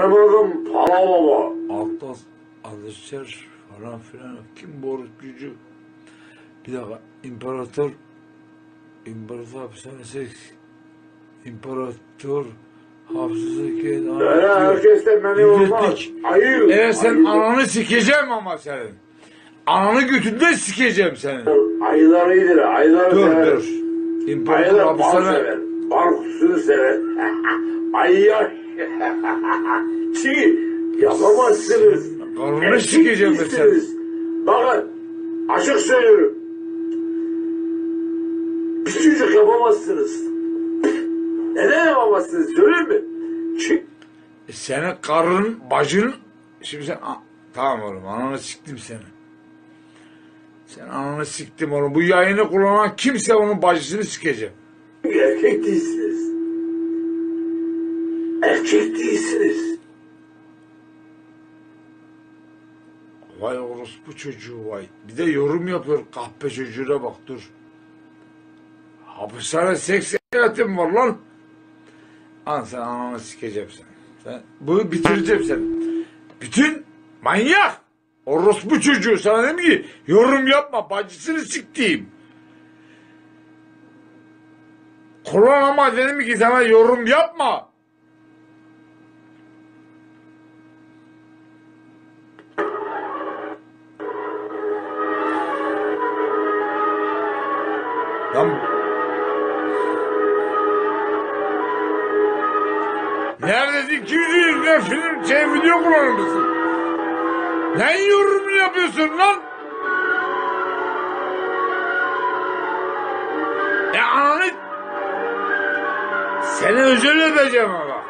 Adım Pala Baba. Altta alışır falan filan. Kim borç gücü? Bir dakika. İmparator İmparator hapishanesi İmparator hafızası Böyle herkesten beni olmaz. Ayı. Evet sen ayı. ananı sikeceğim ama senin. Ananı götünde sikeceğim senin. Ayılar iyidir. Ayılar Dur sever. dur. İmparator Ayılar bal hapishane kutusunu sever. Ayılar. Çiğ. Yapamazsınız. Karnını sikeceğim ben değilsiniz. Bakın. Açık söylüyorum. Bir çocuk yapamazsınız. Neden yapamazsınız söyleyeyim mi? Çünkü E, Senin karın, bacın, şimdi sen, A- tamam oğlum ananı siktim seni. Sen ananı siktim oğlum. Bu yayını kullanan kimse onun bacısını sikeceğim. erkek değilsiniz. Erkek değilsiniz. Vay orospu çocuğu vay. Bir de yorum yapıyor kahpe çocuğuna bak dur. Hapishane seks eğitim var lan. An sen ananı sikeceğim sen. sen bunu bitireceğim sen. Bütün manyak. Orospu çocuğu sana dedim ki yorum yapma bacısını siktiğim. Kullan ama dedim ki sana yorum yapma. Lan Neredesin? Kim yüzünden film, şey video kullanır mısın? Ne yorumunu yapıyorsun lan? Özel öpeceğim ama.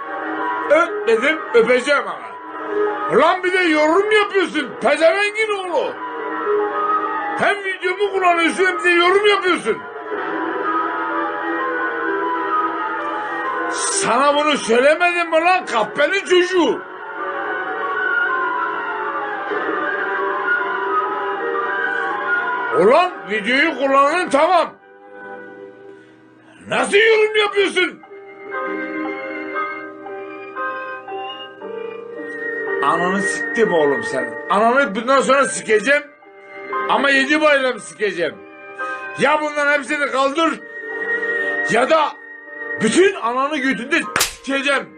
Öp dedim öpeceğim ama. Lan bir de yorum yapıyorsun. Pezevengin oğlu. Hem videomu kullanıyorsun hem de yorum yapıyorsun. Sana bunu söylemedim mi lan kahpenin çocuğu? Ulan videoyu kullandın tamam. Nasıl yorum yapıyorsun? Ananı siktim oğlum sen. Ananı bundan sonra sikeceğim. Ama yedi bayram sikeceğim. Ya bunların hepsini kaldır ya da bütün ananı götünde sikeceğim.